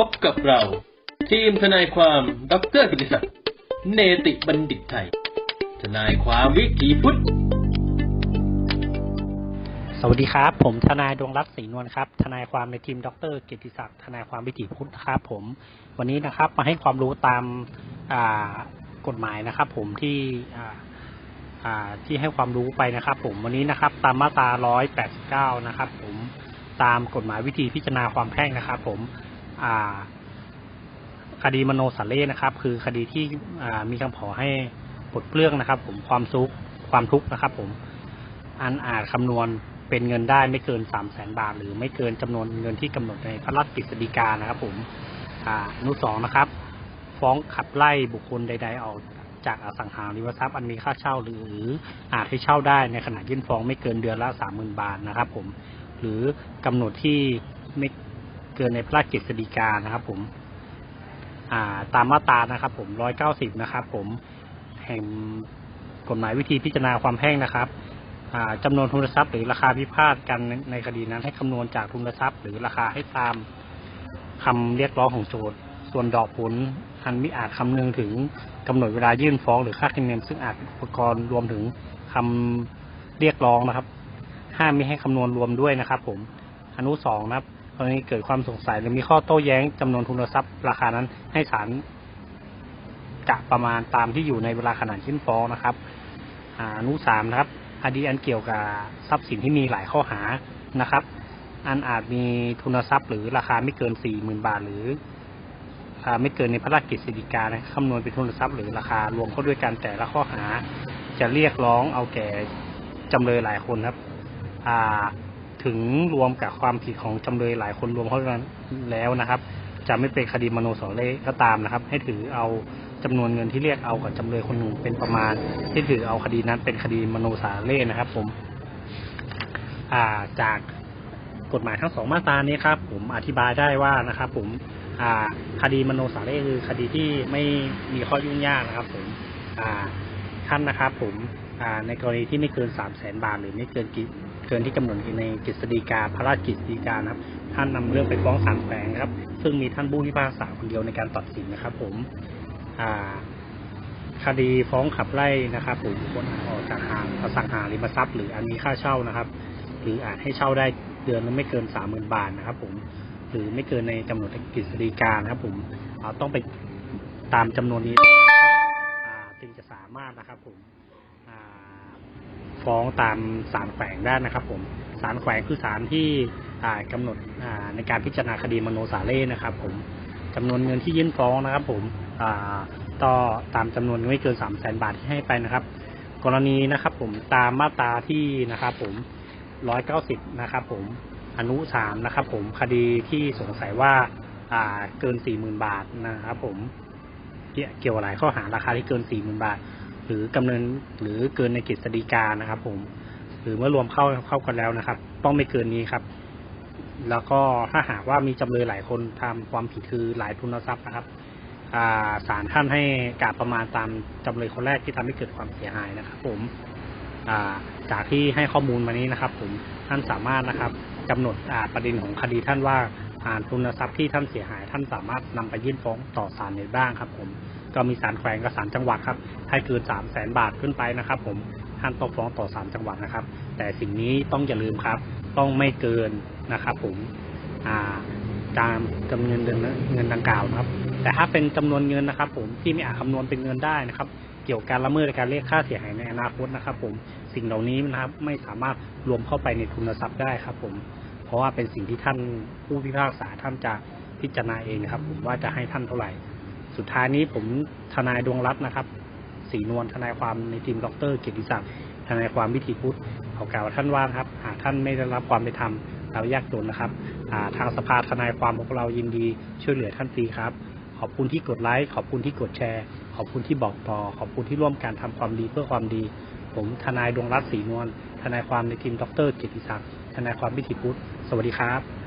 พบกับเรา ทีมทนายความดรกิติศักดิ์เนติบัณฑิตไทย ทนายความวิถีพุทธ สวัสดีครับ ผมทนายดวงรัตน์ศรีนวลครับ ทนายความในทีมดรเกียรติศักดิ์ทนายความวิถีพุทธครับผม วันนี้นะครับมาให้ความรู้ตามอ่ากฎหมายนะครับ ผมที่อ่าอ่าที่ให้ความรู้ไปนะครับ ผมวันนี้นะครับ ตามมาตรา189 นะครับ ผมตามกฎหมายวิธีพิจารณาความแพ่งนะครับ ผม คดีมโนสาเล่นะครับ คือคดีที่มีคำขอให้ปลดเปลื้องนะครับ ผมความทุกข์ความทุกข์นะครับ ผม อันอาจคำนวณเป็นเงินได้ไม่เกินสามแสนบาท หรือไม่เกินจำนวนเงินที่กำหนดในพระราชกฤษฎีกานะครับ ผมอ่านุสองนะครับ ฟ้องขับไล่บุคคลใด ๆ ออกจากอสังหาริมทรัพย์อันมีค่าเช่าหรืออาจให้เช่าได้ในขณะยื่นฟ้องไม่เกินเดือนละสามหมื่นบาทนะครับ ผม หรือกำหนดที่ไม่ เกินในพระราชกฤษฎีกานะครับ ผม อ่า ตามมาตรานะครับ ผมร้อยเก้าสิบนะครับ ผมแห่งกฎหมายวิธีพิจารณาความแพ่งนะครับอ่าจำนวนทุนทรัพย์หรือราคาพิพาทกันในในคดีนั้นให้คำนวณจากทุนทรัพย์ หรือราคาให้ตามคำเรียกร้องของโจทย์ ส่วนดอกผลอันมิอาจคำนึงถึงกำหนดเวลายื่นฟ้องหรือค่าธรรมเนียมซึ่งอาจป็นอุปกรณ์รวมถึงคำเรียกร้องนะครับ ห้ามไม่ให้คำนวณรวมด้วยนะครับ ผมอนุสองนะครับ กรณีเกิดความสงสัย หรือมีข้อโต้แย้งจำนวนทุนทรัพย์ ราคานั้นให้ศาลจะประมาณตามที่อยู่ในเวลาขณะยื่นฟ้องนะครับอ่าอนุสามนะครับคดีอันเกี่ยวกับทรัพย์สินที่มีหลายข้อหานะครับ อันอาจมีทุนทรัพย์ หรือราคาไม่เกินสี่หมื่นบาท หรือไม่เกินในพระราชกฤษฎีกานะคำนวณเป็นทุนทรัพย์หรือราคารวมเข้าด้วยกันแต่ละข้อหา จะเรียกร้องเอาแก่จำเลยหลายคนครับอ่า ถึงรวมกับความผิดของจำเลยหลายคนรวมเข้ากันแล้วนะครับ จะไม่เป็นคดีมโนสาเลก็ตามนะครับ ให้ถือเอาจำนวนเงินที่เรียกเอากับจำเลยคนหนึ่งเป็นประมาณ ที่ถือเอาคดีนั้นเป็นคดีมโนสาเล่นะครับ ผม อ่าจากกฎหมายทั้งสองมาตรานี้ครับ ผมอธิบายได้ว่านะครับ ผมอ่าคดีมโนสาเล่คือคดีที่ไม่มีข้อยุ่งยากนะครับ ผม อ่าท่านนะครับ ผม ในกรณีที่ไม่เกินสามแสนบาท หรือไม่เกินกิเกินที่กำหนดในกฤษฎีกาพระราชกฤษฎีกานะครับ ท่านนำเรื่องไปฟ้องศาลแขวงครับ ซึ่งมีท่านผู้พิพากษาคนเดียวในการตัดสินนะครับ ผมคดีฟ้องขับไล่นะครับผมบุคคลออกจากหางอสังหาริมทรัพย์หรืออันมีค่าเช่านะครับ หรืออาจให้เช่าได้เดือนละไม่เกินสามหมื่นบาทนะครับ ผมหรือไม่เกินในกำหนดกฤษฎีกานะครับ ผมต้องไปตามจำนวนนี้นะครับอ่าจึงจะสามารถนะครับ ผม ฟ้องตามศาลแขวงได้นะครับผมศาลแขวงคือศาลที่อ่ากำหนดในการพิจารณาคดีมโนสาเล่นะครับ ผมจำนวนเงินที่ยื่นฟ้องนะครับ ผมต่อตามจำนวนไม่เกินสามแสนบาทที่ให้ไปนะครับ กรณีนะครับ ผมตามมาตราที่นะครับ ผมร้อยเก้าสิบนะครับ ผมอนุสามนะครับ ผมคดีที่สงสัยว่าเกินสี่หมื่นบาทนะครับ ผมเกี่ยวเกี่ยวกับหลายข้อหาราคาที่เกินสี่หมื่นบาท หรือกำเนินหรือเกินในกฤษฎีกานะครับ ผม หรือเมื่อรวมเข้าเข้ากันแล้วนะครับ ต้องไม่เกินนี้ครับ แล้วก็ถ้าหากว่ามีจำเลยหลายคนทำความผิดคือหลายทุนทรัพย์นะครับศาลท่านให้กาประมาณตามจำเลยคนแรกที่ทำให้เกิดความเสียหายนะครับ ผมาจากที่ให้ข้อมูลมานี้นะครับ ผมท่านสามารถนะครับกำหนดอาประเด็นของคดีท่านว่าผ่านทุนทรัพย์ที่ท่านเสียหาย ท่านสามารถนำไปยื่นฟ้องต่อศาลในบ้างครับ ผม ก็มีศาลแขวงกับศาลจังหวัดครับ ให้เกินสามแสนบาทขึ้นไปนะครับ ผมท่านต้องฟ้องต่อศาลจังหวัดนะครับ แต่สิ่งนี้ต้องอย่าลืมครับ ต้องไม่เกินนะครับ ผมอ่าตามจำนวนเงินเงินดังกล่าวนะครับ แต่ถ้าเป็นจำนวนเงินนะครับ ผมที่ไม่อาจคำนวณเป็นเงินได้นะครับ เกี่ยวกับการละเมิดการเรียกค่าเสียหายในอนาคตนะครับ ผมสิ่งเหล่านี้นะครับ ไม่สามารถรวมเข้าไปในทุนทรัพย์ได้ครับ ผม เพราะว่าเป็นสิ่งที่ท่านผู้พิพากษาท่านจะพิจารณาเองนะครับ ผมว่าจะให้ท่านเท่าไหร่ สุดท้ายนี้ผมทนายดวงรัตน์นะครับสีนวลทนายความในทีมดรเกียรติศักดิ์ทนายความวิถีพุทธขอกล่าวท่านว่าครับ หากท่านไม่ได้รับความเป็นธรรมเรายากจนนะครับาทางสภาทนายความของเรายินดีช่วยเหลือท่านฟรีครับ ขอบคุณที่กดไลค์ขอบคุณที่กดแชร์ ขอบคุณที่บอกต่อ ขอบคุณที่ร่วมการทำความดีเพื่อความดี ผมทนายดวงรัตน์ศรีนวลทนายความในทีมดรเกียรติศักดิ์ทนายความวิถีพุทธสวัสดีครับ